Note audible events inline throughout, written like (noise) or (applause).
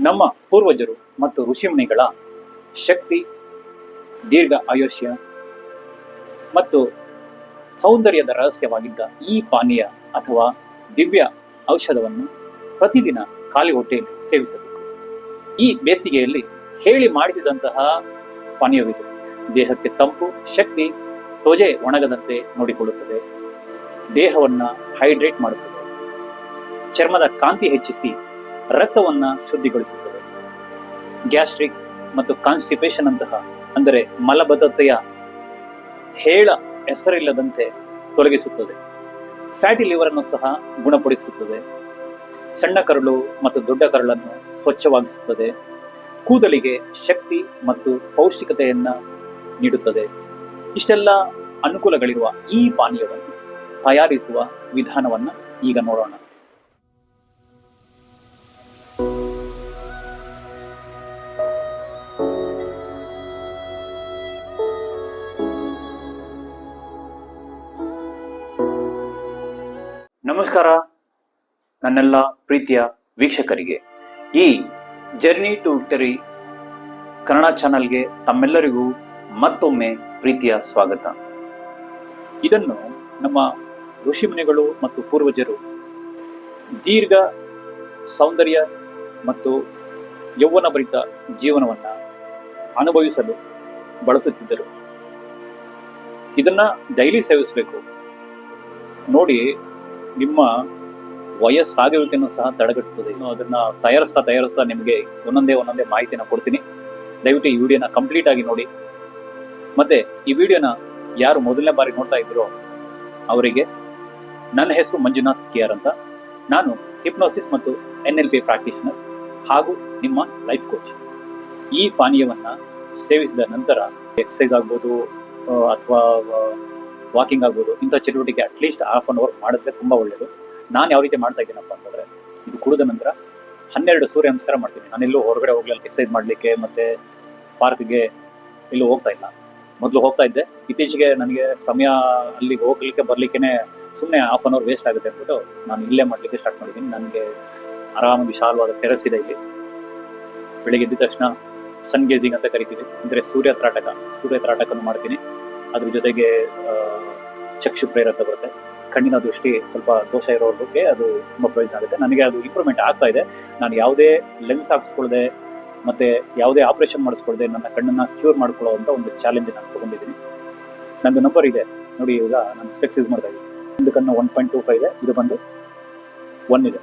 ನಮ್ಮ ಪೂರ್ವಜರು ಮತ್ತು ಋಷಿಮುನಿಗಳ ಶಕ್ತಿ, ದೀರ್ಘ ಆಯುಷ್ಯ ಮತ್ತು ಸೌಂದರ್ಯದ ರಹಸ್ಯವಾಗಿದ್ದ ಈ ಪಾನೀಯ ಅಥವಾ ದಿವ್ಯ ಔಷಧವನ್ನು ಪ್ರತಿದಿನ ಖಾಲಿ ಹೊಟ್ಟೆಯಲ್ಲಿ ಸೇವಿಸಬೇಕು. ಈ ಬೇಸಿಗೆಯಲ್ಲಿ ಹೇಳಿ ಮಾಡಿಸಿದಂತಹ ಪಾನೀಯವಿದು. ದೇಹಕ್ಕೆ ತಂಪು, ಶಕ್ತಿ ತೊಜೆ ಒಣಗದಂತೆ ನೋಡಿಕೊಳ್ಳುತ್ತದೆ. ದೇಹವನ್ನು ಹೈಡ್ರೇಟ್ ಮಾಡುತ್ತದೆ. ಚರ್ಮದ ಕಾಂತಿ ಹೆಚ್ಚಿಸಿ ರಕ್ತವನ್ನ ಶುದ್ಧಿಗೊಳಿಸುತ್ತದೆ. ಗ್ಯಾಸ್ಟ್ರಿಕ್ ಮತ್ತು ಕಾನ್ಸ್ಟಿಪೇಷನ್ ಅಂತಹ, ಅಂದರೆ ಮಲಬದ್ಧತೆಯ ಹೇಳ ಹೆಸರಿಲ್ಲದಂತೆ ತೊಲಗಿಸುತ್ತದೆ. ಫ್ಯಾಟಿ ಲಿವರ್ ಅನ್ನು ಸಹ ಗುಣಪಡಿಸುತ್ತದೆ. ಸಣ್ಣ ಕರಳು ಮತ್ತು ದೊಡ್ಡ ಕರಳನ್ನು ಸ್ವಚ್ಛವಾಗಿಸುತ್ತದೆ. ಕೂದಲಿಗೆ ಶಕ್ತಿ ಮತ್ತು ಪೌಷ್ಟಿಕತೆಯನ್ನ ನೀಡುತ್ತದೆ. ಇಷ್ಟೆಲ್ಲ ಅನುಕೂಲಗಳಿರುವ ಈ ಪಾನೀಯವನ್ನು ತಯಾರಿಸುವ ವಿಧಾನವನ್ನ ಈಗ ನೋಡೋಣ. ನಮಸ್ಕಾರ. ನನ್ನೆಲ್ಲ ಪ್ರೀತಿಯ ವೀಕ್ಷಕರಿಗೆ. ಈ ಜರ್ನಿ ಟು ವಿಕ್ಟರಿ ಕನ್ನಡ ಚಾನಲ್ಗೆ ತಮ್ಮೆಲ್ಲರಿಗೂ ಮತ್ತೊಮ್ಮೆ ಪ್ರೀತಿಯ ಸ್ವಾಗತ. ಇದನ್ನು ನಮ್ಮ ಋಷಿಮುನಿಗಳು ಮತ್ತು ಪೂರ್ವಜರು ದೀರ್ಘ ಸೌಂದರ್ಯ ಮತ್ತು ಯೌವನಭರಿತ ಜೀವನವನ್ನ ಅನುಭವಿಸಲು ಬಳಸುತ್ತಿದ್ದರು. ಇದನ್ನ ಡೈಲಿ ಸೇವಿಸಬೇಕು. ನೋಡಿ ನಿಮ್ಮ ವಯಸ್ಸಾಗಿರುವಿಕೆಯನ್ನು ಸಹ ತಡೆಗಟ್ಟುತ್ತದೆ. ಇನ್ನು ಅದನ್ನ ತಯಾರಿಸ್ತಾ ತಯಾರಿಸ್ತಾ ನಿಮಗೆ ಒಂದೊಂದೇ ಒಂದೊಂದೇ ಮಾಹಿತಿನ ಕೊಡ್ತೀನಿ. ದಯವಿಟ್ಟು ಈ ವಿಡಿಯೋನ ಕಂಪ್ಲೀಟ್ ಆಗಿ ನೋಡಿ. ಮತ್ತೆ ಈ ವಿಡಿಯೋನ ಯಾರು ಮೊದಲನೇ ಬಾರಿ ನೋಡ್ತಾ ಇದ್ರೋ ಅವರಿಗೆ ನನ್ನ ಹೆಸರು ಮಂಜುನಾಥ್ ಕೇರ್ ಅಂತ. ನಾನು ಹಿಪ್ನೋಸಿಸ್ ಮತ್ತು ಎನ್ ಎಲ್ ಪಿ ಪ್ರಾಕ್ಟೀಷನರ್ ಹಾಗೂ ನಿಮ್ಮ ಲೈಫ್ ಕೋಚ್ ಈ ಪಾನೀಯವನ್ನ ಸೇವಿಸಿದ ನಂತರ ಎಕ್ಸಸೈಸ್ ಆಗ್ಬೋದು ಅಥವಾ ವಾಕಿಂಗ್ ಆಗ್ಬೋದು, ಇಂಥ ಚಟುವಟಿಕೆ ಅಟ್ಲೀಸ್ಟ್ ಹಾಫ್ ಅನ್ ಅವರ್ ಮಾಡಿದ್ರೆ ತುಂಬ ಒಳ್ಳೆಯದು ನಾನು ಯಾವ ರೀತಿ ಮಾಡ್ತಾ ಇದ್ದೀನಪ್ಪ ಅಂತಂದರೆ, ಇದು ಕುಡಿದ ನಂತರ ಹನ್ನೆರಡು ಸೂರ್ಯ ನಮಸ್ಕಾರ ಮಾಡ್ತೀನಿ. ನಾನೆಲ್ಲೂ ಹೊರಗಡೆ ಹೋಗ್ಲಿಲ್ಲ ಎಕ್ಸಸೈಸ್ ಮಾಡಲಿಕ್ಕೆ ಮತ್ತು ಪಾರ್ಕ್ಗೆ ಎಲ್ಲೂ ಹೋಗ್ತಾ ಇಲ್ಲ. ಮೊದಲು ಹೋಗ್ತಾ ಇದ್ದೆ. ಇತ್ತೀಚೆಗೆ ನನಗೆ ಸಮಯ ಅಲ್ಲಿ ಹೋಗ್ಲಿಕ್ಕೆ ಬರಲಿಕ್ಕೆ ಸುಮ್ಮನೆ ಹಾಫ್ ಅನ್ ಅವರ್ ವೇಸ್ಟ್ ಆಗುತ್ತೆ ಅಂದ್ಬಿಟ್ಟು ನಾನು ಇಲ್ಲೇ ಮಾಡಲಿಕ್ಕೆ ಸ್ಟಾರ್ಟ್ ಮಾಡಿದ್ದೀನಿ. ನನಗೆ ಆರಾಮ ವಿಶಾಲವಾದ ಟೆರೆಸ್ ಇದೆ ಇಲ್ಲಿ. ಬೆಳಿಗ್ಗೆ ಎದ್ದ ತಕ್ಷಣ ಸನ್ ಗೇಜಿಂಗ್ ಅಂತ ಕರಿತೀವಿ. ಅಂದರೆ ಸೂರ್ಯ ತ್ರಾಟಕ, ಸೂರ್ಯ ತ್ರಾಟಕನೂ ಮಾಡ್ತೀನಿ. ಅದ್ರ ಜೊತೆಗೆ ಆ, ಚಕ್ಷು ಪ್ರೇರಕ ಬರುತ್ತೆ. ಕಣ್ಣಿನ ದೃಷ್ಟಿ ಸ್ವಲ್ಪ ದೋಷ ಇರೋರಿಗೆ ಅದು ತುಂಬಾ ಪ್ರಯೋಜನ ಆಗುತ್ತೆ. ನನಗೆ ಅದು ಇಂಪ್ರೂವ್ಮೆಂಟ್ ಆಗ್ತಾ ಇದೆ. ನಾನು ಯಾವುದೇ ಲೆನ್ಸ್ ಹಾಕಿಸ್ಕೊಳ್ಳದೆ ಮತ್ತೆ ಯಾವುದೇ ಆಪರೇಷನ್ ಮಾಡಿಸ್ಕೊಳ್ಳದೆ ನನ್ನ ಕಣ್ಣನ್ನ ಕ್ಯೂರ್ ಮಾಡ್ಕೊಳ್ಳೋ ಅಂತ ಒಂದು ಚಾಲೆಂಜ್ ನಾನು ತಗೊಂಡಿದ್ದೀನಿ. ನಂದು ನಂಬರ್ ಇದೆ. ನೋಡಿ ಈಗ ನಾನು ಸ್ಪೆಕ್ಸ್ ಯೂಸ್ ಮಾಡ್ತಾ ಇದ್ದೀನಿ. ಒಂದು ಕಣ್ಣು ಒನ್ ಪಾಯಿಂಟ್ ಟೂ ಫೈವ್ ಇದೆ. ಇದು ಬಂದು ಒನ್ ಇದೆ.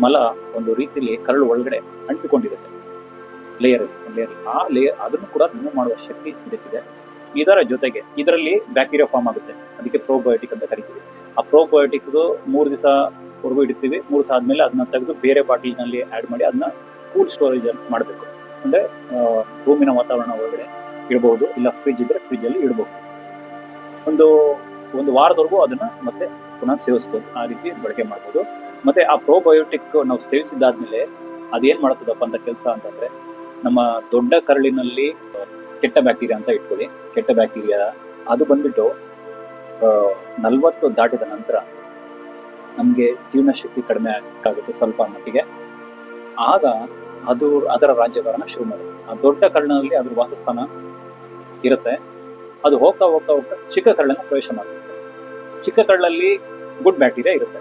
ಮಲ ಒಂದು ರೀತಿಯಲ್ಲಿ ಕರಳು ಒಳಗಡೆ ಅಂಟಿಕೊಂಡಿರುತ್ತೆ. ಲೇಯರ್ ಲೇಯರ್ ಆ ಲೇಯರ್ ಅದನ್ನು ಕೂಡ ರಿಮೂವ್ ಮಾಡುವ ಶಕ್ತಿ ಇದಕ್ಕಿದೆ. ಇದರ ಜೊತೆಗೆ ಇದರಲ್ಲಿ ಬ್ಯಾಕ್ಟೀರಿಯಾ ಫಾರ್ಮ್ ಆಗುತ್ತೆ. ಅದಕ್ಕೆ ಪ್ರೋಬಯೋಟಿಕ್ ಅಂತ ಕರಿತೀವಿ. ಆ ಪ್ರೋಬಯೋಟಿಕ್ ಮೂರು ದಿವಸ ಹೊರಗು ಇಡ್ತೀವಿ. ಮೂರು ದಿವಸ ಆದ್ಮೇಲೆ ಅದನ್ನ ತೆಗೆದು ಬೇರೆ ಬಾಟಲ್ನಲ್ಲಿ ಆಡ್ ಮಾಡಿ ಅದನ್ನ ಕೂಲ್ ಸ್ಟೋರೇಜ್ ಮಾಡಬೇಕು. ಅಂದ್ರೆ ರೂಮಿನ ವಾತಾವರಣ ಒಳಗಡೆ ಇಡಬಹುದು ಇಲ್ಲ ಫ್ರಿಜ್ ಇದ್ರೆ ಫ್ರಿಜ್ ಅಲ್ಲಿ ಇಡಬಹುದು ಒಂದು ಒಂದು ವಾರದವರೆಗೂ ಅದನ್ನ ಮತ್ತೆ ಪುನಃ ಸೇವಿಸ್ಬೋದು. ಆ ರೀತಿ ಬಳಕೆ ಮಾಡ್ಬೋದು. ಮತ್ತೆ ಆ ಪ್ರೋಬಯೋಟಿಕ್ ನಾವು ಸೇವಿಸಿದಾದ್ಮೇಲೆ ಅದೇನ್ ಮಾಡುತ್ತದಪ್ಪ ಅಂತ ಕೆಲಸ ಅಂತಂದ್ರೆ ನಮ್ಮ ದೊಡ್ಡ ಕರಳಿನಲ್ಲಿ ಕೆಟ್ಟ ಬ್ಯಾಕ್ಟೀರಿಯಾ ಅಂತ ಇಟ್ಕೊಳ್ಳಿ. ಕೆಟ್ಟ ಬ್ಯಾಕ್ಟೀರಿಯಾ, ಅದು ಬಂದ್ಬಿಟ್ಟು ನಲ್ವತ್ತು ದಾಟಿದ ನಂತರ ನಮಗೆ ಜೀವನ ಶಕ್ತಿ ಕಡಿಮೆ ಆಗುತ್ತೆ ಸ್ವಲ್ಪ ಮಟ್ಟಿಗೆ. ಆಗ ಅದು ಅದರ ರಾಜ್ಯಭಾರನ ಶುರು ಮಾಡುತ್ತೆ. ಆ ದೊಡ್ಡ ಕರ್ಣದಲ್ಲಿ ಅದ್ರ ವಾಸಸ್ಥಾನ ಇರುತ್ತೆ. ಅದು ಹೋಗ್ತಾ ಹೋಗ್ತಾ ಹೋಗ್ತಾ ಚಿಕ್ಕ ಕರಳನ್ನು ಪ್ರವೇಶ ಮಾಡುತ್ತೆ. ಚಿಕ್ಕ ಕರಳಲ್ಲಿ ಗುಡ್ ಬ್ಯಾಕ್ಟೀರಿಯಾ ಇರುತ್ತೆ.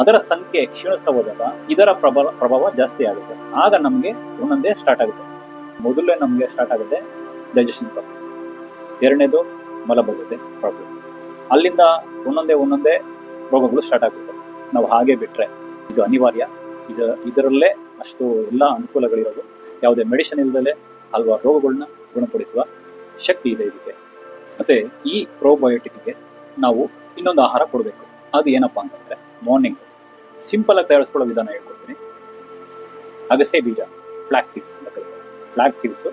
ಅದರ ಸಂಖ್ಯೆ ಕ್ಷೀಣಿಸ್ತಾ ಹೋದಾಗ ಇದರ ಪ್ರಭಾವ ಪ್ರಭಾವ ಜಾಸ್ತಿ ಆಗುತ್ತೆ. ಆಗ ನಮಗೆ ಒಂದೊಂದೇ ಸ್ಟಾರ್ಟ್ ಆಗುತ್ತೆ. ಮೊದಲೇ ನಮಗೆ ಸ್ಟಾರ್ಟ್ ಆಗುತ್ತೆ ಡೈಜೆಷನ್ ಪ್ರಾಬ್ಲಮ್ ಎರಡನೇದು ಮಲಬದ್ಧತೆ ಪ್ರಾಬ್ಲಮ್ ಅಲ್ಲಿಂದ ಒಂದೊಂದೇ ಒಂದೊಂದೇ ರೋಗಗಳು ಸ್ಟಾರ್ಟ್ ಆಗುತ್ತೆ. ನಾವು ಹಾಗೆ ಬಿಟ್ರೆ ಇದು ಅನಿವಾರ್ಯ. ಇದು, ಇದರಲ್ಲೇ ಅಷ್ಟು ಎಲ್ಲ ಅನುಕೂಲಗಳಿರೋದು. ಯಾವುದೇ ಮೆಡಿಸಿನ್ ಇಲ್ಲದಲ್ಲೇ ಹಲವಾರು ರೋಗಗಳನ್ನ ಗುಣಪಡಿಸುವ ಶಕ್ತಿ ಇದೆ ಇದಕ್ಕೆ. ಮತ್ತೆ ಈ ಪ್ರೋಬಯೋಟಿಕ್ಗೆ ನಾವು ಇನ್ನೊಂದು ಆಹಾರ ಕೊಡಬೇಕು. ಅದು ಏನಪ್ಪಾ ಅಂತಂದ್ರೆ ಮಾರ್ನಿಂಗ್ ಸಿಂಪಲ್ ಆಗಿ ತಯಾರಿಸ್ಕೊಳ್ಳೋ ವಿಧಾನ ಹೇಳ್ಕೊಡ್ತೀನಿ. ಅಗಸೆ ಬೀಜ ಫ್ಲಾಕ್ಸಿಕ್ಸ್ ಅಂತ ಫ್ಲಾಕ್ ಸೀಡ್ಸ್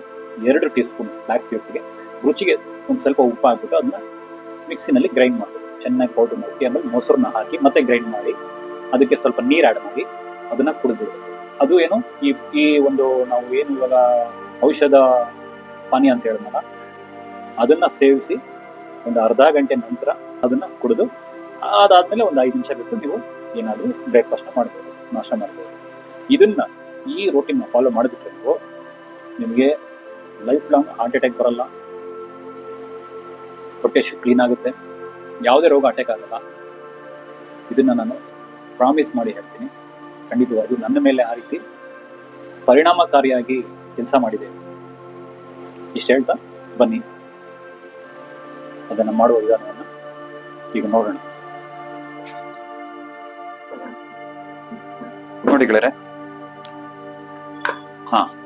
ಎರಡು ಟೀ ಸ್ಪೂನ್ ಫ್ಲಾಕ್ ಸೀಡ್ಸ್ಗೆ ರುಚಿಗೆ ಒಂದು ಸ್ವಲ್ಪ ಉಪ್ಪು ಹಾಕ್ಬಿಟ್ಟು ಅದನ್ನ ಮಿಕ್ಸಿನಲ್ಲಿ ಗ್ರೈಂಡ್ ಮಾಡಬೇಕು. ಚೆನ್ನಾಗಿ ಪೌಡರ್ ಮಾಡಿ, ಆಮೇಲೆ ಮೊಸರನ್ನ ಹಾಕಿ ಮತ್ತೆ ಗ್ರೈಂಡ್ ಮಾಡಿ, ಅದಕ್ಕೆ ಸ್ವಲ್ಪ ನೀರು ಆ್ಯಡ್ ಮಾಡಿ, ಅದನ್ನ ಕುಡಿದ್ಬಿಡು. ಅದು ಏನು, ಈ ಈ ಒಂದು ನಾವು ಏನು ಇವಾಗ ಔಷಧ ಪಾನಿ ಅಂತ ಹೇಳಿದ್ನಲ್ಲ ಅದನ್ನ ಸೇವಿಸಿ ಒಂದು ಅರ್ಧ ಗಂಟೆ ನಂತರ ಅದನ್ನ ಕುಡಿದು, ಅದಾದ್ಮೇಲೆ ಒಂದು ಐದು ನಿಮಿಷ ಬಿಟ್ಟು ನೀವು ಏನಾದರೂ ಬ್ರೇಕ್ಫಾಸ್ಟ್ ಮಾಡ್ಬೋದು, ನಾಷ್ಟ ಮಾಡ್ಬೋದು. ಇದನ್ನ ಈ ರೂಟೀನ್ನ ಫಾಲೋ ಮಾಡಿಬಿಟ್ರೆ ನೀವು ನಿಮಗೆ ಲೈಫ್ ಲಾಂಗ್ ಹಾರ್ಟ್ ಅಟ್ಯಾಕ್ ಬರಲ್ಲ. ಹೊಟ್ಟೆ ಕ್ಲೀನ್ ಆಗುತ್ತೆ. ಯಾವುದೇ ರೋಗ ಅಟ್ಯಾಕ್ ಆಗಲ್ಲ. ಇದನ್ನ ನಾನು ಪ್ರಾಮಿಸ್ ಮಾಡಿ ಹೇಳ್ತೀನಿ. ಖಂಡಿತವಾಗಿ ನನ್ನ ಮೇಲೆ ಆ ರೀತಿ ಪರಿಣಾಮಕಾರಿಯಾಗಿ ಕೆಲಸ ಮಾಡಿದೆ. ಇಷ್ಟು ಹೇಳ್ತಾ? ಬನ್ನಿ. ಅದನ್ನು ಮಾಡುವ ವಿಧಾನವನ್ನು ಈಗ ನೋಡೋಣ. ನೋಡಿ ಗೆಳೆಯರೆ. ಹಾ.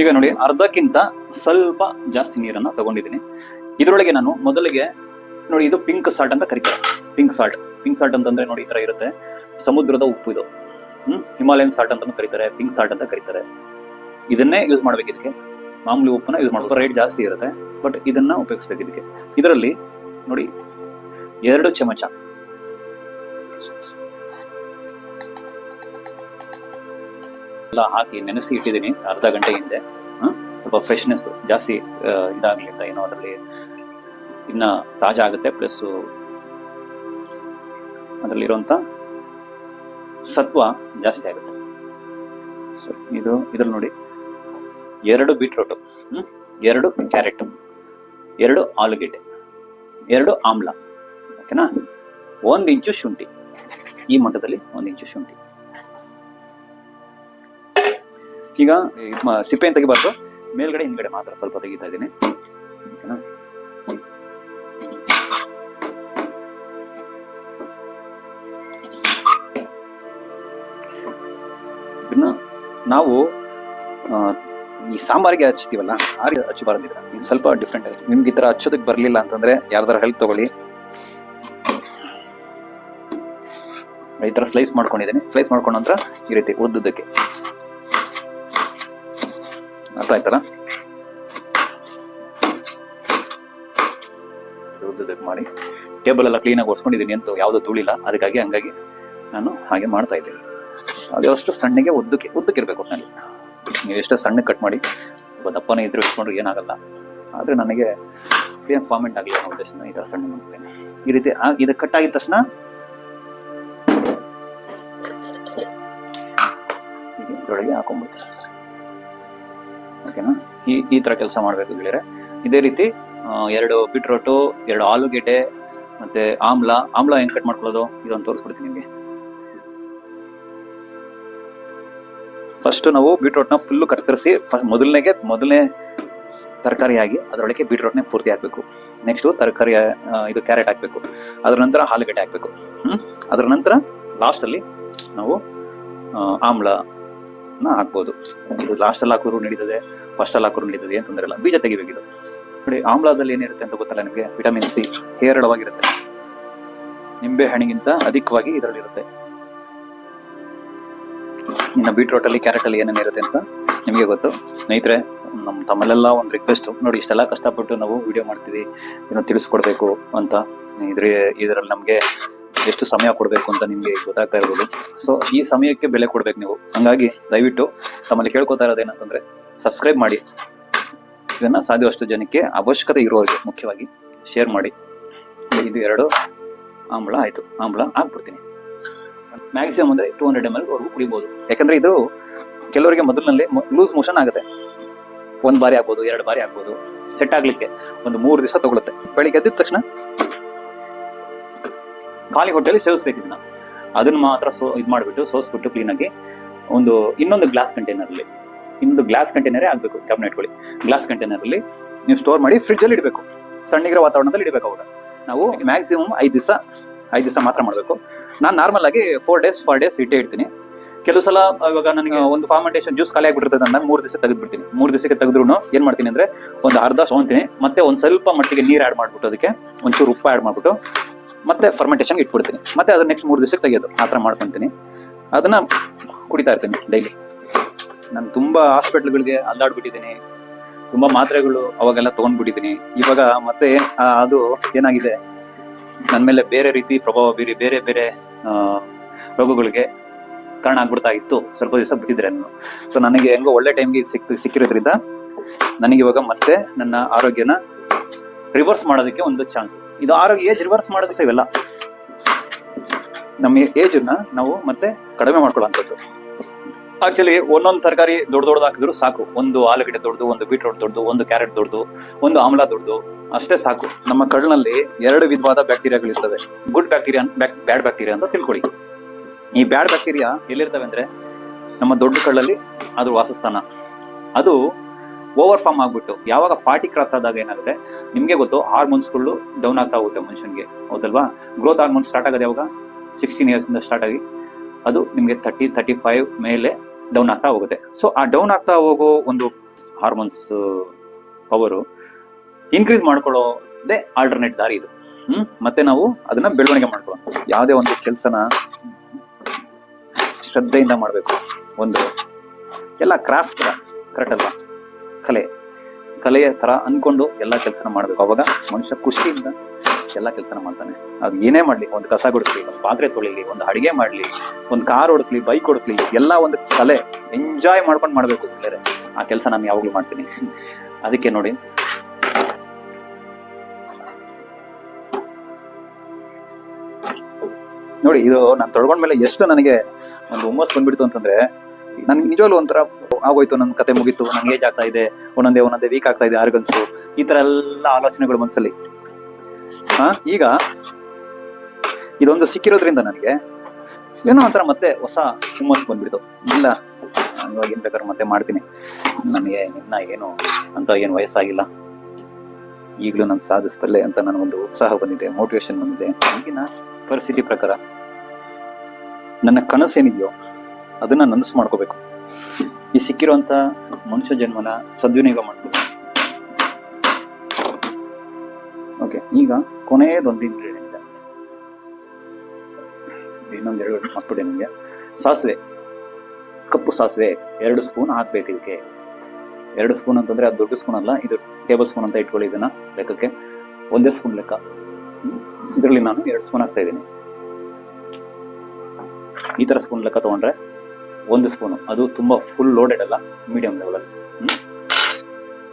ಈಗ ನೋಡಿ ಅರ್ಧಕ್ಕಿಂತ ಸ್ವಲ್ಪ ಜಾಸ್ತಿ ನೀರನ್ನ ತಗೊಂಡಿದ್ದೀನಿ. ಇದರೊಳಗೆ ನಾನು ಮೊದಲಿಗೆ ನೋಡಿ ಇದು ಪಿಂಕ್ ಸಾಲ್ಟ್ ಅಂತ ಕರಿತಾರೆ. ಪಿಂಕ್ ಸಾಲ್ಟ್ ಪಿಂಕ್ ಸಾಲ್ಟ್ ಅಂತಂದ್ರೆ ನೋಡಿ ಈ ತರ ಇರುತ್ತೆ. ಸಮುದ್ರದ ಉಪ್ಪು ಇದು. ಹ್ಮ್? ಹಿಮಾಲಯನ್ ಸಾಲ್ಟ್ ಅಂತಾನು ಕರೀತಾರೆ. ಪಿಂಕ್ ಸಾಲ್ಟ್ ಅಂತ ಕರೀತಾರೆ. ಇದನ್ನೇ ಯೂಸ್ ಮಾಡ್ಬೇಕು ಇದಕ್ಕೆ. ಮಾಮೂಲಿ ಉಪ್ಪನ್ನ ಯೂಸ್ ಮಾಡ್ಬೇಕು. ರೇಟ್ ಜಾಸ್ತಿ ಇರುತ್ತೆ. ಬಟ್ ಇದನ್ನ ಉಪಯೋಗಿಸ್ಬೇಕು ಇದಕ್ಕೆ. ಇದರಲ್ಲಿ ನೋಡಿ ಎರಡು ಚಮಚ ಎಲ್ಲ ಹಾಕಿ ನೆನೆಸಿ ಇಟ್ಟಿದ್ದೀನಿ ಅರ್ಧ ಗಂಟೆ ಹಿಂದೆ. ಸ್ವಲ್ಪ ಫ್ರೆಶ್ನೆಸ್ ಜಾಸ್ತಿ ಇದಾಗಲಿ ಅಂತ ಏನೋ ಅದರಲ್ಲಿ ಇನ್ನ ತಾಜಾ ಆಗುತ್ತೆ. ಪ್ಲಸ್ ಅದರಲ್ಲಿರುವಂತ ಸತ್ವ ಜಾಸ್ತಿ ಆಗುತ್ತೆ. ಸೊ ಇದು ಇದ್ರಲ್ಲಿ ನೋಡಿ. ಎರಡು ಬೀಟ್ರೋಟು ಎರಡು ಕ್ಯಾರೆಟ್ ಎರಡು ಆಲೂಗೆಡ್ಡೆ ಎರಡು ಆಮ್ಲ. ಓಕೆನಾ ಒಂದು ಇಂಚು ಶುಂಠಿ. ಈ ಮಟ್ಟದಲ್ಲಿ ಒಂದು ಇಂಚು ಶುಂಠಿ. ಈಗ ಸಿಪ್ಪೆಯನ್ನು ತೆಗಿಬಾರ್ದು. ಮೇಲ್ಗಡೆ, ಹಿಂದ್ಗಡೆ ಮಾತ್ರ ಸ್ವಲ್ಪ ತೆಗಿತಾ ಇದ್ದೀನಿ. ನಾವು ಈ ಸಾಂಬಾರಿಗೆ ಹಚ್ತೀವಲ್ಲ ಆ ರೀತಿ ಹಚ್ಚಬಾರ್ದಿಲ್ಲ ಇದು ಸ್ವಲ್ಪ ಡಿಫ್ರೆಂಟ್ ಆಗುತ್ತೆ ನಿಮ್ಗೆ ಈ ಥರ ಹಚ್ಚೋದಕ್ಕೆ ಬರಲಿಲ್ಲ ಅಂತಂದ್ರೆ ಯಾರ್ದಾರ ಹೆಲ್ಪ್ ತಗೊಳ್ಳಿ. ಈ ತರ ಸ್ಲೈಸ್ ಮಾಡ್ಕೊಂಡಿದ್ದೀನಿ. ಸ್ಲೈಸ್ ಮಾಡ್ಕೊಂಡ ನಂತರ ಈ ರೀತಿ ಉದ್ದುದಕ್ಕೆ ಅರ್ಥ ಆಯ್ತಲ್ಲ ಮಾಡಿ. ಟೇಬಲ್ ಎಲ್ಲ ಕ್ಲೀನಾಗಿ ಒರೆಸ್ಕೊಂಡಿದ್ದೀನಿ ಅಂತ ಯಾವುದೂ ತುಳಿಲ್ಲ ಅದಕ್ಕಾಗಿ ಹಂಗಾಗಿ ನಾನು ಹಾಗೆ ಮಾಡ್ತಾ ಇದ್ದೀನಿ. ಅದಷ್ಟು ಸಣ್ಣಗೆ ಉದ್ದಕ್ಕೆ ಉದ್ದಕ್ಕಿರ್ಬೇಕು ಒಟ್ಟಿನಲ್ಲಿ ನೀವು ಎಷ್ಟೇ ಸಣ್ಣ ಕಟ್ ಮಾಡಿ ದಪ್ಪನೇ ಇದ್ರೆ ಇಟ್ಕೊಂಡ್ರೆ ಏನಾಗಲ್ಲ. ಆದ್ರೆ ನನಗೆ ಸೇಮ್ ಫಾರ್ಮೆಂಟ್ ಆಗಲಿ ಅನ್ನೋ ಉದ್ದೇಶದಿಂದ ಈ ಸಣ್ಣ ಮಾಡ್ತೇನೆ. ಈ ರೀತಿ ಇದು ಕಟ್ ಆಗಿದ ತಕ್ಷಣ ಇದ್ರೊಳಗೆ ಓಕೆನಾ? ಈ ಈ ತರ ಕೆಲಸ ಮಾಡ್ಬೇಕು ಗೆಳೆಯರೆ. ಇದೇ ರೀತಿ ಎರಡು ಬಿಟ್ರೋಟು ಎರಡು ಆಲೂಗೆಡ್ಡೆ ಮತ್ತೆ ಆಮ್ಲ. ಆಮ್ಲ ಹೆಂಗ್ ಕಟ್ ಮಾಡ್ಕೊಳ್ಳೋದು? ಇದೊಂದು ತೋರಿಸ್ಬಿಡ್ತೀನಿ ನಿಮಗೆ. ಫಸ್ಟ್ ನಾವು ಬೀಟ್ರೋಟ್ನ ಫುಲ್ಲು ಕತ್ತರಿಸಿ ಮೊದಲನೇಗೆ ಮೊದಲನೇ ತರಕಾರಿಯಾಗಿ ಅದರೊಳಗೆ ಬೀಟ್ರೋಟ್ನ ಪೂರ್ತಿ ಹಾಕಬೇಕು. ನೆಕ್ಸ್ಟ್ ತರಕಾರಿ ಇದು ಕ್ಯಾರೆಟ್ ಹಾಕಬೇಕು. ಅದ್ರ ನಂತರ ಆಲೂಗಡ್ಡೆ ಹಾಕಬೇಕು. ಹ್ಮ್? ಅದ್ರ ನಂತರ ಲಾಸ್ಟ್ ಅಲ್ಲಿ ನಾವು ಆ, ಆಮ್ಲನ ಹಾಕ್ಬೋದು ಇದು ಲಾಸ್ಟ್ ಅಲ್ಲಿ ಹಾಕಿದ್ರು ನಡೀತದೆ ಫಸ್ಟ್ ಅಲ್ಲಿ ಹಾಕಿದ್ರು ನಡೀತದೆ ಏನ್ ತೊಂದರೆ ಇಲ್ಲ. ಬೀಜ ತೆಗಿಬೇಕಿದು. ನೋಡಿ, ಆಮ್ಲದಲ್ಲಿ ಏನಿರುತ್ತೆ ಅಂತ ಗೊತ್ತಲ್ಲ ನಿಮಗೆ? ವಿಟಮಿನ್ ಸಿ ಹೇರಳವಾಗಿರುತ್ತೆ. ನಿಂಬೆ ಹಣ್ಣಿಗಿಂತ ಅಧಿಕವಾಗಿ ಇದರಲ್ಲಿರುತ್ತೆ. ಇನ್ನು ಬೀಟ್ರೋಟ್ ಅಲ್ಲಿ ಕ್ಯಾರೆಟ್ ಅಲ್ಲಿ ಏನೇನು ಇರುತ್ತೆ ಅಂತ ನಿಮಗೆ ಗೊತ್ತು. ಸ್ನೇಹಿತರೆ ನಮ್ಮ ತಮ್ಮಲ್ಲೆಲ್ಲ ಒಂದು ರಿಕ್ವೆಸ್ಟ್ ನೋಡಿ ಇಷ್ಟೆಲ್ಲ ಕಷ್ಟಪಟ್ಟು ನಾವು ವಿಡಿಯೋ ಮಾಡ್ತೀವಿ ಏನೋ ತಿಳಿಸ್ಕೊಡ್ಬೇಕು ಅಂತ. ಇದ್ರ ಇದರಲ್ಲಿ ನಮಗೆ ಎಷ್ಟು ಸಮಯ ಕೊಡಬೇಕು ಅಂತ ನಿಮಗೆ ಗೊತ್ತಾಗ್ತಾ ಇರ್ಬೋದು. ಸೊ ಈ ಸಮಯಕ್ಕೆ ಬೆಲೆ ಕೊಡ್ಬೇಕು ನೀವು. ಹಂಗಾಗಿ ದಯವಿಟ್ಟು ತಮ್ಮಲ್ಲಿ ಕೇಳ್ಕೊತಾ ಇರೋದೇನಂತಂದ್ರೆ ಸಬ್ಸ್ಕ್ರೈಬ್ ಮಾಡಿ. ಇದನ್ನ ಸಾಧ್ಯವಷ್ಟು ಜನಕ್ಕೆ ಅವಶ್ಯಕತೆ ಇರೋರಿಗೆ ಮುಖ್ಯವಾಗಿ ಶೇರ್ ಮಾಡಿ. ಇದು ಎರಡು ಆಮ್ಲ ಆಯ್ತು. ಆಮ್ಲ ಹಾಕ್ಬಿಡ್ತೀನಿ ಮ್ಯಾಕ್ಸಿಮಮ್ ಅಂದ್ರೆ ಟೂ ಹಂಡ್ರೆಡ್ ಎಂ ಎಲ್ ವರೆಗೂ ಕುಡಿಬಹುದು ಯಾಕಂದ್ರೆ ಇದು ಕೆಲವರಿಗೆ ಮೊದಲಿನಲ್ಲಿ ಲೂಸ್ ಮೋಷನ್ ಆಗುತ್ತೆ. ಒಂದ್ ಬಾರಿ ಆಗ್ಬೋದು, ಎರಡು ಬಾರಿ ಆಗ್ಬೋದು ಸೆಟ್ ಆಗ್ಲಿಕ್ಕೆ ಒಂದು ಮೂರು ದಿವಸ ತಗೊಳುತ್ತೆ. ಬೆಳಿಗ್ಗೆ ಎದ್ದಿದ ತಕ್ಷಣ ಖಾಲಿ ಹೊಟ್ಟೆಯಲ್ಲಿ ಸೇವಿಸ್ಬೇಕು ಇದನ್ನ. ಅದನ್ನ ಮಾತ್ರ ಸೋ, ಇದು ಮಾಡಿಬಿಟ್ಟು ಸೋಸ್ಬಿಟ್ಟು ಕ್ಲೀನಾಗಿ ಒಂದು ಇನ್ನೊಂದು ಗ್ಲಾಸ್ ಕಂಟೈನರ್ ಅಲ್ಲಿ, ಇನ್ನೊಂದು ಗ್ಲಾಸ್ ಕಂಟೈನರೇ ಆಗಬೇಕು ಗಮನ ಇಟ್ಕೊಳ್ಳಿ. ಗ್ಲಾಸ್ ಕಂಟೈನರ್ ಅಲ್ಲಿ ನೀವು ಸ್ಟೋರ್ ಮಾಡಿ ಫ್ರಿಡ್ಜ್ ಅಲ್ಲಿ ಇಡಬೇಕು. ತಣ್ಣಗಿರೋ ವಾತಾವರಣದಲ್ಲಿ ಇಡಬೇಕು ಅವಾಗ. ನಾವು ಮ್ಯಾಕ್ಸಿಮಮ್ ಐದು ದಿವಸ ಐದು ದಿವಸ ಮಾತ್ರ ಮಾಡಬೇಕು. ನಾನು ನಾರ್ಮಲ್ ಆಗಿ ಫೋರ್ ಡೇಸ್ ಫೋರ್ ಡೇಸ್ ಇಟ್ಟೇ ಇಡ್ತೀನಿ. ಕೆಲವು ಸಲ ಇವಾಗ ನನಗೆ ಒಂದು ಫಾರ್ಮೆಂಟೇಷನ್ ಜ್ಯೂಸ್ ಖಾಲಿ ಆಗಿಬಿಟ್ಟಿರ್ತದೆ ಅಂದಾಗ ಮೂರು ದಿವಸ ತೆಗೆದ್ಬಿಡ್ತೀನಿ. ಮೂರು ದಿವಸಕ್ಕೆ ತೆಗೆದ್ರು ಏನು ಮಾಡ್ತೀನಿ ಅಂದ್ರೆ ಒಂದು ಅರ್ಧ ಸೋಂತೀನಿ. ಮತ್ತೆ ಒಂದು ಸ್ವಲ್ಪ ಮಟ್ಟಿಗೆ ನೀರು ಆಡ್ ಮಾಡ್ಬಿಟ್ಟು ಅದಕ್ಕೆ ಒಂಚೂರು ಉಪ್ಪು ಆಡ್ ಮಾಡ್ಬಿಟ್ಟು ಮತ್ತೆ ಫರ್ಮೆಂಟೇಷನ್ ಇಟ್ಬಿಡ್ತೀನಿ. ಮತ್ತೆ ಅದನ್ನ ನೆಕ್ಸ್ಟ್ ಮೂರು ದಿವಸಕ್ಕೆ ತೆಗೆಯೋದು. ಆ ಥರ ಮಾಡ್ಕೊತೀನಿ. ಅದನ್ನ ಕುಡಿತಾ ಇರ್ತೀನಿ ಡೈಲಿ ನಾನು ತುಂಬಾ ಹಾಸ್ಪಿಟ್ಲ್ಗಳಿಗೆ ಅಲ್ಲಾಡ್ಬಿಟ್ಟಿದ್ದೀನಿ ತುಂಬಾ ಮಾತ್ರೆಗಳು ಅವಾಗೆಲ್ಲ ತಗೊಂಡ್ಬಿಟ್ಟಿದ್ದೀನಿ. ಇವಾಗ ಮತ್ತೆ ಅದು ಏನಾಗಿದೆ? ನನ್ನ ಮೇಲೆ ಬೇರೆ ರೀತಿ ಪ್ರಭಾವ ಬೀರಿ ಬೇರೆ ಬೇರೆ ರೋಗಗಳಿಗೆ ಕಾರಣ ಆಗ್ಬಿಡ್ತಾ ಇತ್ತು. ಸ್ವಲ್ಪ ದಿವಸ ಬಿಟ್ಟಿದ್ರೆ ನಾನು. ಸೊ ನನಗೆ ಹೆಂಗೋ ಒಳ್ಳೆ ಟೈಮ್ಗೆ ಸಿಕ್ ಸಿಕ್ಕಿರೋದ್ರಿಂದ ನನಗೆ ಇವಾಗ ಮತ್ತೆ ನನ್ನ ಆರೋಗ್ಯನ ರಿವರ್ಸ್ ಮಾಡೋದಕ್ಕೆ ಒಂದು ಚಾನ್ಸ್ ಇದು ಆರೋಗ್ಯ ಏಜ್ ರಿವರ್ಸ್ ಮಾಡೋದು ಸಹ ಇವೆಲ್ಲ ನಮ್ಮ ಏಜನ್ನ ನಾವು ಮತ್ತೆ ಕಡಿಮೆ ಮಾಡ್ಕೊಳ್ಳೋಂಥದ್ದು. ಆಕ್ಚುಲಿ ಒಂದೊಂದು ತರಕಾರಿ ದೊಡ್ಡ ದೊಡ್ಡದು ಹಾಕಿದ್ರು ಸಾಕು. ಒಂದು ಆಲೂಗಡ್ಡೆ ದೊಡ್ಡದು ಒಂದು ಬೀಟ್ರೋಟ್ ದೊಡ್ಡದು ಒಂದು ಕ್ಯಾರೆಟ್ ದೊಡ್ಡದು ಒಂದು ಆಮ್ಲ ದೊಡ್ಡದು ಅಷ್ಟೇ ಸಾಕು. ನಮ್ಮ ಕರುಳಿನಲ್ಲಿ ಎರಡು ವಿಧವಾದ ಬ್ಯಾಕ್ಟೀರಿಯಾಗಳಿರ್ತವೆ ಗುಡ್ ಬ್ಯಾಕ್ಟೀರಿಯಾ ಬ್ಯಾಡ್ ಬ್ಯಾಕ್ಟೀರಿಯಾ ಅಂತ ತಿಳ್ಕೊಳ್ಳಿ. ಈ ಬ್ಯಾಡ್ ಬ್ಯಾಕ್ಟೀರಿಯಾ ಎಲ್ಲಿರ್ತವೆ ಅಂದ್ರೆ ನಮ್ಮ ದೊಡ್ಡ ಕಳ್ಳಲ್ಲಿ ಅದು ವಾಸಸ್ಥಾನ. ಅದು ಓವರ್ ಫಾರ್ಮ್ ಆಗ್ಬಿಟ್ಟು, ಯಾವಾಗ ಫಾರ್ಟಿ ಕ್ರಾಸ್ ಆದಾಗ ಏನಾಗುತ್ತೆ? ನಿಮಗೆ ಗೊತ್ತು ಹಾರ್ಮೋನ್ಸ್ಗಳು ಡೌನ್ ಆಗ್ತಾ ಹೋಗುತ್ತೆ ಮನುಷ್ಯನಿಗೆ, ಹೌದಲ್ವಾ? ಗ್ರೋತ್ ಹಾರ್ಮೋನ್ ಸ್ಟಾರ್ಟ್ ಆಗೋದು ಯಾವಾಗ? ಸಿಕ್ಸ್ಟೀನ್ ಇಯರ್ಸ್ ಇಂದ ಸ್ಟಾರ್ಟ್ ಆಗಿ, ಅದು ನಿಮಗೆ ತರ್ಟಿ ತರ್ಟಿ ಫೈವ್ ಮೇಲೆ ಡೌನ್ ಆಗ್ತಾ ಹೋಗುತ್ತೆ. ಸೊ ಆ ಡೌನ್ ಆಗ್ತಾ ಹೋಗೋ ಒಂದು ಹಾರ್ಮೋನ್ಸ್ ಪವರು ಇನ್ಕ್ರೀಸ್ ಮಾಡ್ಕೊಳ್ಳೋದೇ ಆಲ್ಟರ್ನೇಟ್ ದಾರಿ ಇದು. ಹ್ಮ್? ಮತ್ತೆ ನಾವು ಅದನ್ನ ಬೆಳವಣಿಗೆ ಮಾಡ್ಕೊಳ್ಳೋ ಯಾವುದೇ ಒಂದು ಕೆಲಸನ ಶ್ರದ್ಧೆಯಿಂದ ಮಾಡಬೇಕು. ಒಂದು ಎಲ್ಲ ಕ್ರಾಫ್ಟ್ ಕರೆಕ್ಟ್ ಅಲ್ವಾ? ಕಲೆ. ಕಲೆಯ ತರ ಅನ್ಕೊಂಡು ಎಲ್ಲ ಕೆಲಸನ ಮಾಡ್ಬೇಕು. ಅವಾಗ ಮನುಷ್ಯ ಖುಷಿಯಿಂದ ಎಲ್ಲಾ ಕೆಲಸನ ಮಾಡ್ತಾನೆ. ಅದು ಏನೇ ಮಾಡ್ಲಿ, ಒಂದು ಕಸ ಗುಡಿಸ್ಲಿ, ಒಂದು ಪಾತ್ರೆ ತೊಳಿಲಿ, ಒಂದು ಅಡಿಗೆ ಮಾಡ್ಲಿ, ಒಂದು ಕಾರ್ ಓಡಿಸ್ಲಿ, ಬೈಕ್ ಓಡಿಸ್ಲಿ, ಎಲ್ಲ ಒಂದು ಕಲೆ ಎಂಜಾಯ್ ಮಾಡ್ಕೊಂಡು ಮಾಡ್ಬೇಕು ಬೇರೆ ಆ ಕೆಲಸ ನಾನು ಯಾವಾಗ್ಲೂ ಮಾಡ್ತೀನಿ. (laughs) ಅದಕ್ಕೆ ನೋಡಿ. ನೋಡಿ, ಇದು ನಾನು ತೊಳ್ಕೊಂಡ್ಮೇಲೆ ಎಷ್ಟು ನನಗೆ ಒಂದು ಹುಮ್ಮಸ್ ಬಂದ್ಬಿಡ್ತು ಅಂತಂದ್ರೆ, ನನ್ಗೆ ನಿಜವಾಗ್ಲೂ ಒಂಥರ ಆಗೋಯ್ತು ನನ್ನ ಕತೆ ಮುಗೀತು, ನಂಗೆ ಏಜ್ ಆಗ್ತಾ ಇದೆ, ಒಂದೊಂದೇ ಒಂದೊಂದೇ ವೀಕ್ ಆಗ್ತಾ ಇದೆ ಆರ್ಗನ್ಸು ಈ ತರ ಎಲ್ಲ ಆಲೋಚನೆಗಳು ಮನ್ಸಲ್ಲಿ. ಹಾ, ಈಗ ಇದೊಂದು ಸಿಕ್ಕಿರೋದ್ರಿಂದ ನನಗೆ ಏನೋ ಒಂಥರ ಮತ್ತೆ ಹೊಸ ಹುಮ್ಮಸ್ ಬಂದ್ಬಿಡ್ತು. ಇಲ್ಲ ನಾನು ಇವಾಗ ಏನ್ ಬೇಕಾದ್ರೆ ಮತ್ತೆ ಮಾಡ್ತೀನಿ. ನನಗೆ ನಿನ್ನ ಏನು ಅಂತ ಏನು ವಯಸ್ಸಾಗಿಲ್ಲ. ಈಗಲೂ ನಾನು ಸಾಧಿಸಬಲ್ಲೆ ಅಂತ ನನಗೊಂದು ಉತ್ಸಾಹ ಬಂದಿದೆ ಮೋಟಿವೇಶನ್ ಬಂದಿದೆ. ಈಗಿನ ಪರಿಸ್ಥಿತಿ ಪ್ರಕಾರ ನನ್ನ ಕನಸೇನಿದೆಯೋ ಅದನ್ನ ನನಸು ಮಾಡ್ಕೋಬೇಕು ಈ ಸಿಕ್ಕಿರುವಂತ ಮನುಷ್ಯ ಜನ್ಮನ ಸದ್ವಿನಿಯೋಗ ಮಾಡ್ಬೇಕು ಓಕೆ ಈಗ ಕೊನೆಯದೊಂದು ಇಂಗ್ರೀಡಿಯಂಟ್ ಇದೆ. ಇನ್ನೊಂದು ಎರಡು ಮಕ್ಕಳು ನಿಮಗೆ. ಸಾಸಿವೆ, ಕಪ್ಪು ಸಾಸಿವೆ, ಎರಡು ಸ್ಪೂನ್ ಹಾಕ್ಬೇಕು ಇದಕ್ಕೆ. ಎರಡು ಸ್ಪೂನ್ ಅಂತಂದ್ರೆ ಅದು ದೊಡ್ಡ ಸ್ಪೂನ್ ಅಲ್ಲ, ಇದು ಟೇಬಲ್ ಸ್ಪೂನ್ ಅಂತ ಇಟ್ಕೊಳ್ಳಿ ಇದನ್ನ ಲೆಕ್ಕಕ್ಕೆ. ಒಂದೇ ಸ್ಪೂನ್ ಲೆಕ್ಕ. ಇದರಲ್ಲಿ ನಾನು ಎರಡು ಸ್ಪೂನ್ ಹಾಕ್ತಾ ಇದ್ದೀನಿ. ಈ ತರ ಸ್ಪೂನ್ ಲೆಕ್ಕ ತಗೊಂಡ್ರೆ ಒಂದು ಸ್ಪೂನು ಅದು ತುಂಬ ಫುಲ್ ಲೋಡೆಡ್ ಅಲ್ಲ ಮೀಡಿಯಂ ಲೆವೆಲ್ ಅಲ್ಲಿ.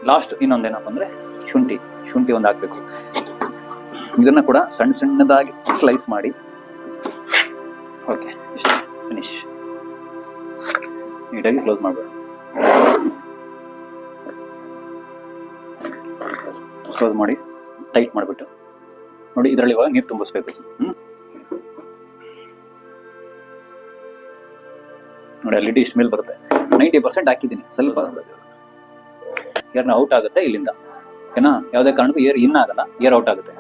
ಲಾಸ್ಟ್ ಇನ್ನೊಂದೇನಪ್ಪ ಅಂದ್ರೆ ಶುಂಠಿ. ಶುಂಠಿ ಒಂದು ಹಾಕ್ಬೇಕು. ಇದನ್ನ ಕೂಡ ಸಣ್ಣ ಸಣ್ಣದಾಗಿ ಸ್ಲೈಸ್ ಮಾಡಿ. ಓಕೆ ಫಿನಿಶ್ ನೀಟಾಗಿ ಕ್ಲೋಸ್ ಮಾಡಬೇಕು. ಕ್ಲೋಸ್ ಮಾಡಿ ಟೈಟ್ ಮಾಡಿಬಿಟ್ಟು. ನೋಡಿ, ಇದರಲ್ಲಿ ಇವಾಗ ನೀರು ತುಂಬಿಸ್ಬೇಕು. ಹ್ಮ್? ನೋಡಿ, ಅಲ್ಲಿ ಇಷ್ಟು ಮೇಲೆ ಬರುತ್ತೆ. ನೈಂಟಿ ಪರ್ಸೆಂಟ್ ಹಾಕಿದ್ದೀನಿ. ಸ್ವಲ್ಪ ಏರ್ನ ಔಟ್ ಆಗುತ್ತೆ ಇಲ್ಲಿಂದ. ಓಕೆನಾ? ಯಾವುದೇ ಕಾರಣಕ್ಕೂ ಏರ್ ಇನ್ ಆಗಲ್ಲ, ಏರ್ ಔಟ್ ಆಗುತ್ತೆ.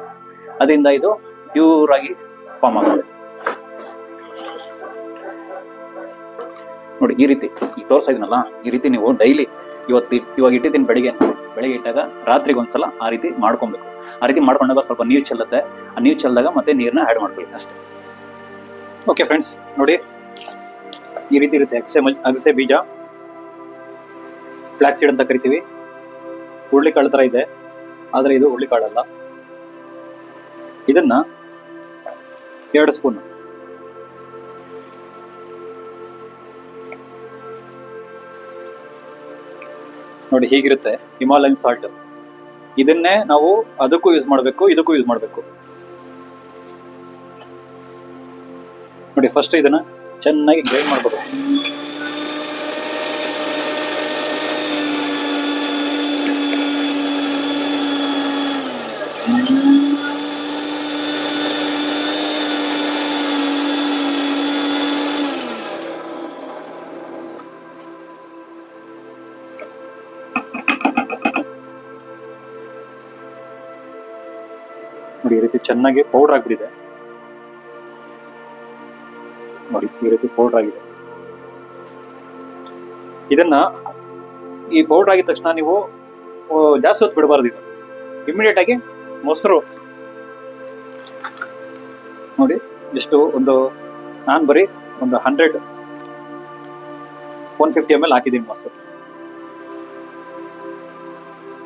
ಅದರಿಂದ ಇದು ಪ್ಯೂರ್ ಆಗಿ ಫಾರ್ಮ್ ಆಗುತ್ತೆ. ನೋಡಿ, ಈ ರೀತಿ ಈ ತೋರಿಸ್ತಾ ಈ ರೀತಿ ನೀವು ಡೈಲಿ ಇವತ್ತು ಇವಾಗ ಇಟ್ಟಿದ್ದೀನಿ ಬೆಳಿಗ್ಗೆ. ಬೆಳಿಗ್ಗೆ ಇಟ್ಟಾಗ ರಾತ್ರಿಗೆ ಒಂದ್ಸಲ ಆ ರೀತಿ ಮಾಡ್ಕೊಬೇಕು. ಆ ರೀತಿ ಮಾಡ್ಕೊಂಡಾಗ ಸ್ವಲ್ಪ ನೀರು ಚೆಲ್ಲುತ್ತೆ. ಆ ನೀರು ಚೆಲ್ಲದಾಗ ಮತ್ತೆ ನೀರನ್ನ ಆ್ಯಡ್ ಮಾಡ್ಕೊಳ್ಳಿ ಅಷ್ಟೇ. ಓಕೆ ಫ್ರೆಂಡ್ಸ್ ನೋಡಿ ಈ ರೀತಿ ಇರುತ್ತೆ ಅಗಸೆ ಅಗಸೆ ಬೀಜ. ಫ್ಲಾಕ್ ಸೀಡ್ ಅಂತ ಕರಿತೀವಿ. ಹುರುಳಿಕಾಳು ತರ ಇದೆ. ಆದ್ರೆ ಇದು ಹುರುಳಿಕಾಳಲ್ಲ ಇದನ್ನ ಎರಡು ಸ್ಪೂನ್ ನೋಡಿ ಹೀಗಿರುತ್ತೆ ಹಿಮಾಲಯನ್ ಸಾಲ್ಟ್ ಇದನ್ನೇ ನಾವು ಅದಕ್ಕೂ ಯೂಸ್ ಮಾಡಬೇಕು, ಇದಕ್ಕೂ ಯೂಸ್ ಮಾಡಬೇಕು. ನೋಡಿ ಫಸ್ಟ್ ಇದನ್ನ ಚೆನ್ನಾಗಿ ಗ್ರೈಂಡ್ ಮಾಡ್ಬೇಕು ರೀತಿ ಚೆನ್ನಾಗಿ ಪೌಡರ್ ಆಗ್ಬಿಟ್ಟಿದೆ. ನೋಡಿ ಈ ರೀತಿ ಪೌಡರ್ ಆಗಿದೆ. ಇದನ್ನ ಈ ಪೌಡರ್ ಆಗಿದ ತಕ್ಷಣ ನೀವು ಜಾಸ್ತಿ ಹೊತ್ತು ಬಿಡಬಾರ್ದು ಇದು. ಇಮಿಡಿಯೇಟ್ ಆಗಿ ಮೊಸರು. ನೋಡಿ ಎಷ್ಟು ಒಂದು, ನಾನು ಬರೀ ಒಂದು hundred one fifty m l ಹಾಕಿದ್ದೀನಿ ಮೊಸರು.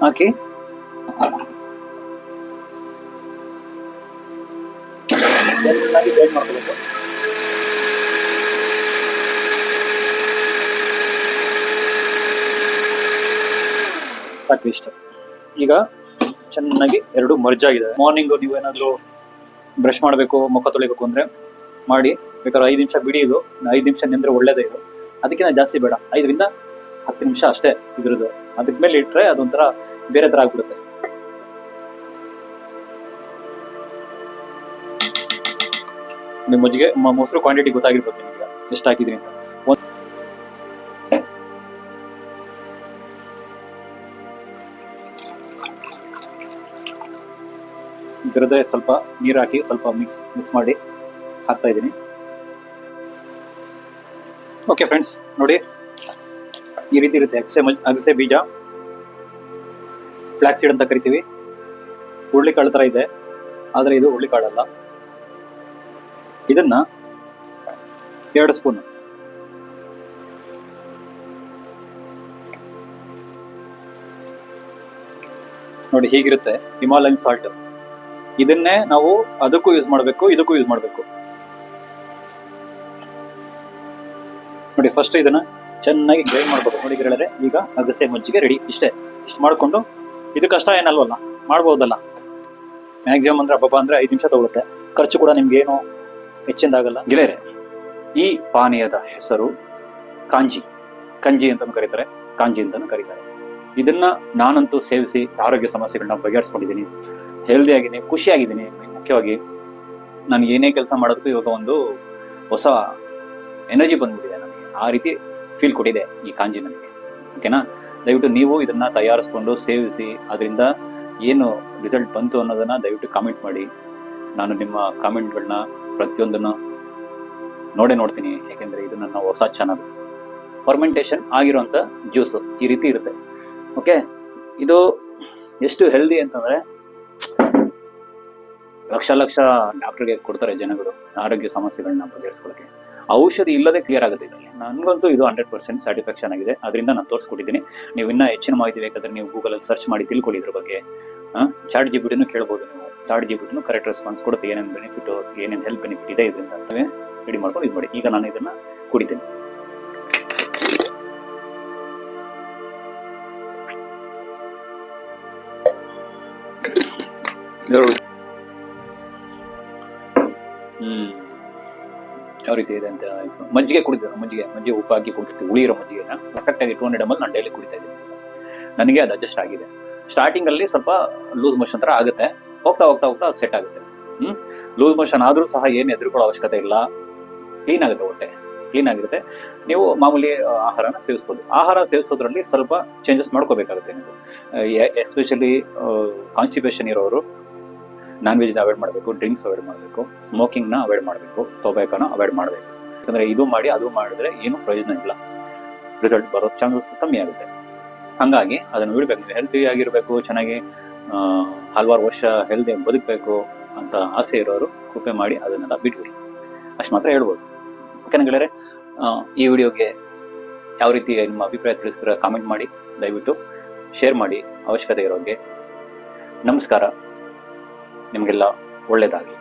ಹಾಕಿ. ಮಾಡ್ಕೋಬೇಕು. ಸಾಕು ಇಷ್ಟು ಈಗ ಚೆನ್ನಾಗಿ ಎರಡು ಮರ್ಜ್ ಆಗಿದೆ ಮಾರ್ನಿಂಗ್ ನೀವು ಏನಾದ್ರು ಬ್ರಷ್ ಮಾಡಬೇಕು, ಮುಖ ತೊಳಿಬೇಕು ಅಂದ್ರೆ ಮಾಡಿ, ಬೇಕಾದ್ರೆ ಐದು ನಿಮಿಷ ಬಿಡಿ ಇದು. ಐದು ನಿಮಿಷ ನಿಂದ್ರೆ ಒಳ್ಳೇದೇ ಇದು. ಅದಕ್ಕಿಂತ ಜಾಸ್ತಿ ಬೇಡ. ಐದರಿಂದ ಹತ್ತು ನಿಮಿಷ ಅಷ್ಟೇ ಇದ್ರದ್ದು. ಅದಕ್ಕೆ ಮೇಲೆ ಇಟ್ರೆ ಅದೊಂಥರ ಬೇರೆ ತರ ಆಗ್ಬಿಡುತ್ತೆ. ನಿಮ್ಮ ಮಜ್ಜಿಗೆ ಮೊಸರು ಕ್ವಾಂಟಿಟಿ ಗೊತ್ತಾಗಿರ್ಬೋದು ನಿಮಗೆ. ಎಷ್ಟು ಹಾಕಿದ್ರಿ ಅಂತ. ಇದ್ರದ್ದೇ ಸ್ವಲ್ಪ ನೀರು ಹಾಕಿ ಸ್ವಲ್ಪ ಮಿಕ್ಸ್ ಮಿಕ್ಸ್ ಮಾಡಿ ಹಾಕ್ತಾ ಇದ್ದೀನಿ. ಓಕೆ ಫ್ರೆಂಡ್ಸ್ ನೋಡಿ. ಈ ರೀತಿ ಇರುತ್ತೆ ಅಗಸೆ ಅಗಸೆ ಬೀಜ. ಫ್ಲಾಕ್ ಸೀಡ್ ಅಂತ ಕರಿತೀವಿ. ಹುರುಳಿಕಾಳು ತರ ಇದೆ. ಆದರೆ ಇದು ಹುರುಳಿಕಾಳಲ್ಲ. ಇದನ್ನ ಎರಡು ಸ್ಪೂನ್ ನೋಡಿ ಹೀಗಿರುತ್ತೆ ಹಿಮಾಲಯನ್ ಸಾಲ್ಟ್ ಇದನ್ನೇ ನಾವು ಅದಕ್ಕೂ ಯೂಸ್ ಮಾಡಬೇಕು, ಇದಕ್ಕೂ ಯೂಸ್ ಮಾಡಬೇಕು. ನೋಡಿ ಫಸ್ಟ್ ಇದನ್ನ ಚೆನ್ನಾಗಿ ಗ್ರೈಂಡ್ ಮಾಡ್ಬೇಕು ನೋಡಿ ಗೆಳೆಯರೆ, ಈಗ ಅಗಸೆ ಮಜ್ಜಿಗೆ ರೆಡಿ ಇಷ್ಟೇ. ಇಷ್ಟು ಮಾಡ್ಕೊಂಡು, ಇದು ಕಷ್ಟ ಏನಲ್ವಲ್ಲ, ಮಾಡ್ಬೋದಲ್ಲ. ಮ್ಯಾಕ್ಸಿಮಮ್ ಅಂದ್ರೆ ಹಬ್ಬ ಅಂದ್ರೆ ಐದು ನಿಮಿಷ ತಗೊಳುತ್ತೆ. ಖರ್ಚು ಕೂಡ ನಿಮ್ಗೆ ಏನು ಹೆಚ್ಚಿಂದಾಗಲ್ಲ ಗೆಳೆಯರೆ, ಈ ಪಾನೀಯದ ಹೆಸರು ಕಾಂಜಿ. ಕಂಜಿ ಅಂತಾನು ಕರೀತಾರೆ. ಕಾಂಜಿ ಅಂತಾನು ಕರೀತಾರೆ. ಇದನ್ನ ನಾನಂತೂ ಸೇವಿಸಿ ಆರೋಗ್ಯ ಸಮಸ್ಯೆಗಳನ್ನ ಬಗೆಹರಿಸ್ಕೊಂಡಿದ್ದೀನಿ. ಹೆಲ್ದಿ ಆಗಿದ್ದೀನಿ, ಖುಷಿಯಾಗಿದ್ದೀನಿ. ಮುಖ್ಯವಾಗಿ ನಾನು ಏನೇ ಕೆಲಸ ಮಾಡೋದಕ್ಕೂ ಇವಾಗ ಒಂದು ಹೊಸ ಎನರ್ಜಿ ಬಂದ್ಬಿಟ್ಟಿದೆ ನನಗೆ. ಆ ರೀತಿ ಫೀಲ್ ಕೊಟ್ಟಿದೆ ಈ ಕಾಂಜಿ ನನಗೆ. ಓಕೆನಾ ದಯವಿಟ್ಟು ನೀವು ಇದನ್ನ ತಯಾರಿಸ್ಕೊಂಡು ಸೇವಿಸಿ ಅದರಿಂದ ಏನು ರಿಸಲ್ಟ್ ಬಂತು ಅನ್ನೋದನ್ನ ದಯವಿಟ್ಟು ಕಾಮೆಂಟ್ ಮಾಡಿ. ನಾನು ನಿಮ್ಮ ಕಾಮೆಂಟ್ಗಳನ್ನ ಪ್ರತಿಯೊಂದನ್ನು ನೋಡೇ ನೋಡ್ತೀನಿ, ಯಾಕೆಂದ್ರೆ ಇದು ನನ್ನ ಹೊಸ ಚಾನಲ್ ಫರ್ಮೆಂಟೇಷನ್ ಆಗಿರುವಂತ ಜ್ಯೂಸು ಈ ರೀತಿ ಇರುತ್ತೆ. ಓಕೆ ಇದು ಎಷ್ಟು ಹೆಲ್ದಿ ಅಂತಂದ್ರೆ ಲಕ್ಷ ಲಕ್ಷ ಡಾಕ್ಟರ್ಗೆ ಕೊಡ್ತಾರೆ ಜನಗಳು ಆರೋಗ್ಯ ಸಮಸ್ಯೆಗಳನ್ನ ಬಗೆಹರಿಸ್ಕೊಳ್ಳೋಕೆ. ಔಷಧಿ ಇಲ್ಲದೆ ಕ್ಲಿಯರ್ ಆಗುತ್ತೆ ಇದರಲ್ಲಿ. ನನಗಂತೂ ಇದು ಹಂಡ್ರೆಡ್ ಪರ್ಸೆಂಟ್ ಸ್ಯಾಟಿಸ್ಫ್ಯಾಕ್ಷನ್ ಆಗಿದೆ. ಅದರಿಂದ ನಾನು ತೋರಿಸ್ಕೊಟ್ಟಿದ್ದೀನಿ. ನೀವು ಇನ್ನೂ ಹೆಚ್ಚಿನ ಮಾಹಿತಿ ಬೇಕಾದ್ರೆ ನೀವು ಗೂಗಲಲ್ಲಿ ಸರ್ಚ್ ಮಾಡಿ ತಿಳ್ಕೊಳ್ಳಿ ಇದ್ರ ಬಗ್ಗೆ. ಚಾಟ್ ಜಿ ಬಿಟಿನೂ ಕೇಳ್ಬೋದು ನೀವು. ಚಾಟ್ ಜಿ ಬಿಟಿನೂ ಕರೆಕ್ಟ್ ರೆಸ್ಪಾನ್ಸ್ ಕೊಡುತ್ತೆ. ಏನೇನು ಬೆನಿಫಿಟ್ ಏನೇನು ಹೆಲ್ಪ್ ಬೆನಿಫಿಟ್ ಇದೆ ಇದರಿಂದ ಅಂತವೇ ರೆಡಿ ಮಾಡ್ಕೊಂಡು ಇದು ಮಾಡಿ ಈಗ ನಾನು ಇದನ್ನ ಕುಡಿತೀನಿ. ಹ್ಮ್ ಯಾವ ರೀತಿ ಇದೆ ಅಂತ ಮಜ್ಜಿಗೆ ಕುಡಿದ್ರು ಮಜ್ಜಿಗೆ. ಮಜ್ಜಿಗೆ ಉಪ್ಪು ಹಾಕಿ ಕುಡಿತಿರ್ತೀವಿ ಉಳಿಯಿರೋ ಮಜ್ಜಿಗೆನ ಪರ್ಫೆಕ್ಟ್ ಆಗಿ ಟೂ ಹಂಡ್ರೆಡ್ ಎಂ ನಾನು ಡೈಲಿ ಕುಡಿತಾ ಇದ್ದೀನಿ. ನನಗೆ ಅದು ಅಡ್ಜಸ್ಟ್ ಆಗಿದೆ. ಸ್ಟಾರ್ಟಿಂಗ್ ಅಲ್ಲಿ ಸ್ವಲ್ಪ ಲೂಸ್ ಮೋಷನ್ ತರ ಆಗುತ್ತೆ. ಹೋಗ್ತಾ ಹೋಗ್ತಾ ಹೋಗ್ತಾ ಸೆಟ್ ಆಗುತ್ತೆ. ಹ್ಮ್? ಲೂಸ್ ಮೋಷನ್ ಆದ್ರೂ ಸಹ ಏನು ಎದುರುಕೊಳ್ಳೋ ಅವಶ್ಯಕತೆ ಇಲ್ಲ. ಕ್ಲೀನ್ ಆಗುತ್ತೆ ಹೊಟ್ಟೆ. ಕ್ಲೀನ್ ಆಗಿರುತ್ತೆ. ನೀವು ಮಾಮೂಲಿ ಆಹಾರನ ಸೇವಿಸ್ಬೋದು. ಆಹಾರ ಸೇವಿಸೋದ್ರಲ್ಲಿ ಸ್ವಲ್ಪ ಚೇಂಜಸ್ ಮಾಡ್ಕೋಬೇಕಾಗುತ್ತೆ ನೀವು ಎಸ್ಪೆಷಲಿ ಕಾನ್ಸ್ಟಿಪೇಷನ್ ಇರೋರು ನಾನ್ ವೆಜ್ನ ಅವಾಯ್ಡ್ ಮಾಡಬೇಕು ಡ್ರಿಂಕ್ಸ್ ಅವಾಯ್ಡ್ ಮಾಡಬೇಕು ಸ್ಮೋಕಿಂಗ್ನ ಅವಾಯ್ಡ್ ಮಾಡಬೇಕು ತೊಬೇಕನ ಅವಾಯ್ಡ್ ಮಾಡಬೇಕು. ಯಾಕಂದ್ರೆ ಇದು ಮಾಡಿ, ಅದು ಮಾಡಿದ್ರೆ ಏನು ಪ್ರಯೋಜನ ಇಲ್ಲ. ರಿಸಲ್ಟ್ ಬರೋ ಚಾನ್ಸಸ್ ಕಮ್ಮಿ ಆಗುತ್ತೆ. ಹಂಗಾಗಿ ಅದನ್ನು ಬಿಡಬೇಕು. ಹೆಲ್ತಿ ಆಗಿರಬೇಕು, ಚೆನ್ನಾಗಿ ಹಲವಾರು ವರ್ಷ ಹೆಲ್ದಿ ಬದುಕಬೇಕು ಅಂತ ಆಸೆ ಇರೋರು ಕೃಪೆ ಮಾಡಿ ಅದನ್ನೆಲ್ಲ ಬಿಟ್ಬಿಡಿ. ಅಷ್ಟು ಮಾತ್ರ ಹೇಳ್ಬೋದು. ಯಾಕೆಂದ್ರೆ ಗೆಳೆಯರೆ ಈ ವಿಡಿಯೋಗೆ ಯಾವ ರೀತಿ ನಿಮ್ಮ ಅಭಿಪ್ರಾಯ ತಿಳಿಸ್ತೀರ ಕಾಮೆಂಟ್ ಮಾಡಿ, ದಯವಿಟ್ಟು ಶೇರ್ ಮಾಡಿ ಅವಶ್ಯಕತೆ ಇರೋರಿಗೆ. ನಮಸ್ಕಾರ. ನಿಮಗೆಲ್ಲ ಒಳ್ಳೆಯದಾಗಲಿ